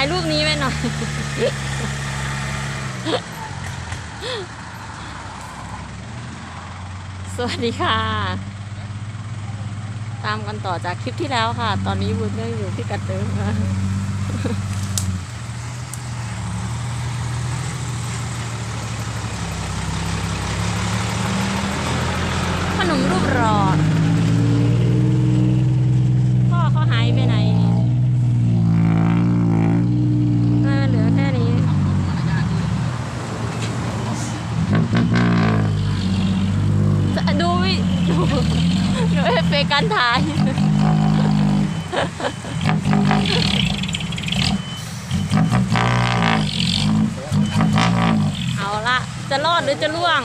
ายรูปนี้ไว้หน่อย สวัสดีค่ะ ตามกันต่อจากคลิปที่แล้วค่ะ ตอนนี้บุญก็อยู่ที่กัดเดิมค่ะขนมรูปรอ การถ่าย เอาละจะรอดหรือจะล่วง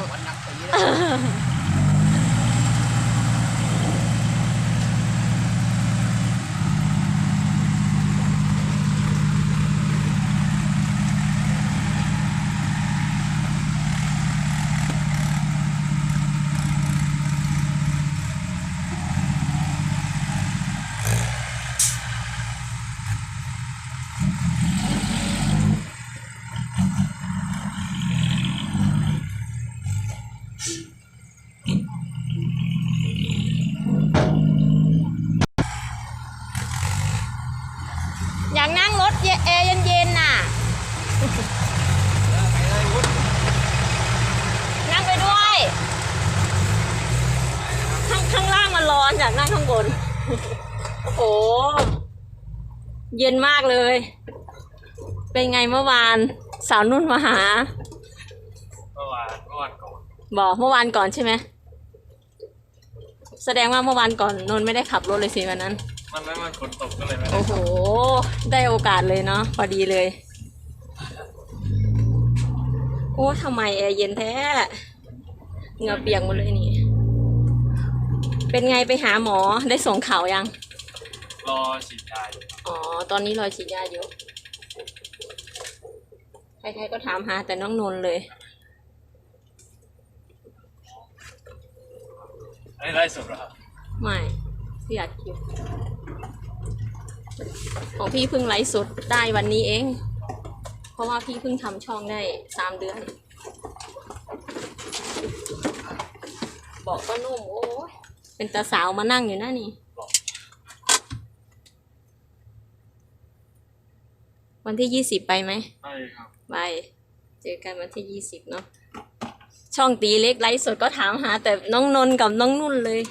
อยากนั่งรถเยแอร์เย็นๆน่ะ นั่งไปด้วย ข้างข้างล่างมันร้อนอยากนั่งข้างบน โอ้โห เย็นมากเลย เป็นไงเมื่อวาน สาวนุ่นมาหา เมื่อวานเมื่อวานก่อนบอกเมื่อวานก่อนใช่ไหม แสดงว่าเมื่อวานก่อนนนท์ไม่ได้ขับรถเลยสิวันนั้น มันไม่มันฝนตกก็เลยไม่ได้โอ้โห ได้โอกาสเลยเนาะพอดีเลย โอ้ทำไมแอร์เย็นแท้เหงื่อเปียกหมดเลยนี่ เป็นไงไปหาหมอได้ส่งข่าวยัง รอฉีดยาอยู่ อ๋อ ตอนนี้รอฉีดยาอยู่ใครๆก็ถามหาแต่น้องนนท์เลย อันนี้ไล่สดเหรอครับไม่พี่อัดคลิปของพี่เพิ่งไลฟ์สดได้วันนี้เอง เพราะว่าพี่เพิ่งทำช่องได้สามเดือน บอกก็นุ่มโอ้ยเป็นตาสาวมานั่งอยู่นะนี่ วันที่ยี่สิบไปไหมใช่ครับไปเจอกันวันที่ยี่สิบเนาะช่องตีเล็กไลฟ์สดก็ถามหา แต่น้องนนท์กับน้องนุ่นเลย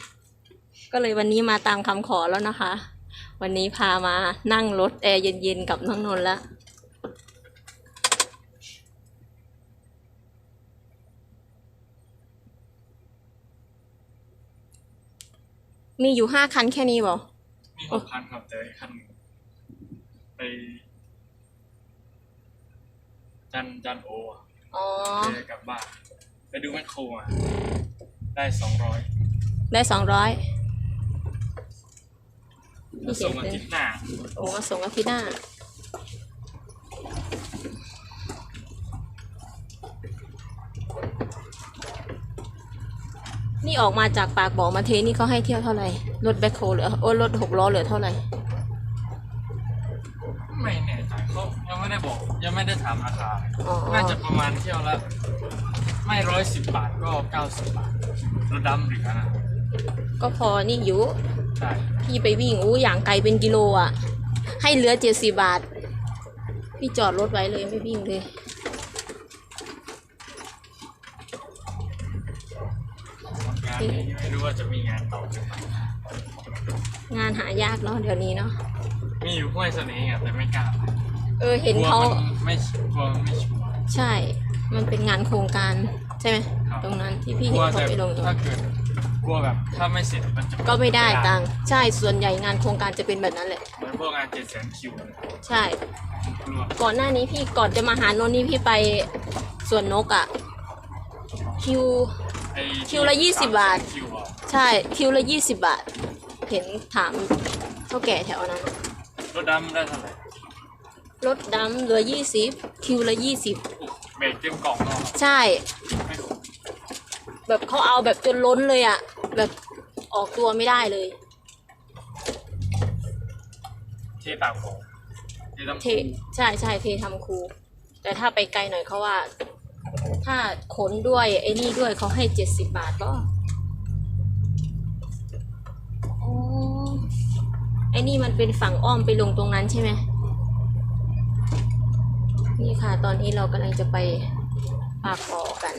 ก็เลยวันนี้มาตามคำขอแล้วนะคะ วันนี้พามานั่งรถแอร์เย็นๆกับน้องนนท์แล้วมีอยู่ห้าคันแค่นี้บอมีหกคันครับแต่อีกคันหนึ่งไป จันจันโออะอ๋อไปกลับบ้านไปดูแมคโครอะได้สองร้อยได้สองร้อยส่งอาทิตย์หน้าโอ้มาส่งอาทิตย์หน้า นี่ออกมาจากปากบ่อมาเทนี่เขาให้เที่ยวเท่าไหร่ รถแบ็คโฮเหลือ โอ้รถหกล้อเหลือเท่าไหร่ ไม่ได้บอก ยังไม่ได้ถามราคา อ๋อ น่าจะประมาณเที่ยวละ ไม่ร้อยสิบบาทก็เก้าสิบบาทรถดำหรือขนาดก็พอนี่อยู่ ใช่พี่ไปวิ่งอู้อย่างไกลเป็นกิโลอะ ให้เหลือเจ็ดสิบาท พี่จอดรถไว้เลยไม่วิ่งเลย งานนี้ไม่รู้ว่าจะมีงานต่อหรือเปล่างานหายากเนาะเดี๋ยวนี้เนาะ มีอยู่ห้วยเสน่ห์อะแต่ไม่กล้าไปเออเห็นกลัวเขามันไม่กลัวมันไม่ชัวร์ ใช่ มันเป็นงานโครงการใช่ไหมครับ ตรงนั้นที่พี่กเห็ลันวเขาแต่ไปลงตรงถ้าเกิดกลัวแบบถ้าไม่เสร็จมันจะก็ไม่ได้ตังค์ใช่ส่วนใหญ่งานโครงการจะเป็นแบบนั้นแหละ เหมือนพวกงานเจ็ดแสนคิวเลยใช่กลัวก่อนหน้านี้พี่ก่อนจะมาหาโนนนี่พี่ไปสวนนกอะ่ะ คิว ไอ้คิวละ20บาท คิวอะใช่คิวละยี่สิบบาท เห็นถามเท่าแก่แถวนั้น รถดำได้เท่าไหร่ รถดำเหลือยี่สิบคิวละยี่สิบอุ๊ยเบรกเต็มกล่องเนาะใช่ไม่ถูกแบบเขาเอาแบบจนล้นเลยอะ่ะแบบออกตัวไม่ได้เลยที่ต่างบอกเทน้ำเทใช่ใช่เททำคูแต่ถ้าไปไกลหน่อยเขาว่า ถ้าขนด้วยไอ้นี่ด้วยเขาให้เจ็ดสิบบาทก็อ๋อไอ้นี่มันเป็นฝั่งอ้อมไปลงตรงนั้นใช่ไหม นี่ค่ะ ตอนนี้เรากำลังจะไปปากคอกัน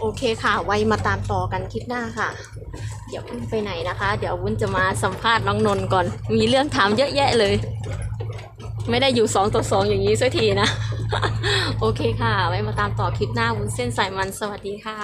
โอเคค่ะ ไว้มาตามต่อกันคลิปหน้าค่ะ เดี๋ยววุ้นไปไหนนะคะ เดี๋ยววุ้นจะมาสัมภาษณ์น้องนนท์ก่อน มีเรื่องถามเยอะแยะเลย ไม่ได้อยู่สองต่อสองอย่างนี้สักทีนะ โอเคค่ะ ไว้มาตามต่อคลิปหน้าวุ้นเส้นสายมันสวัสดีค่ะ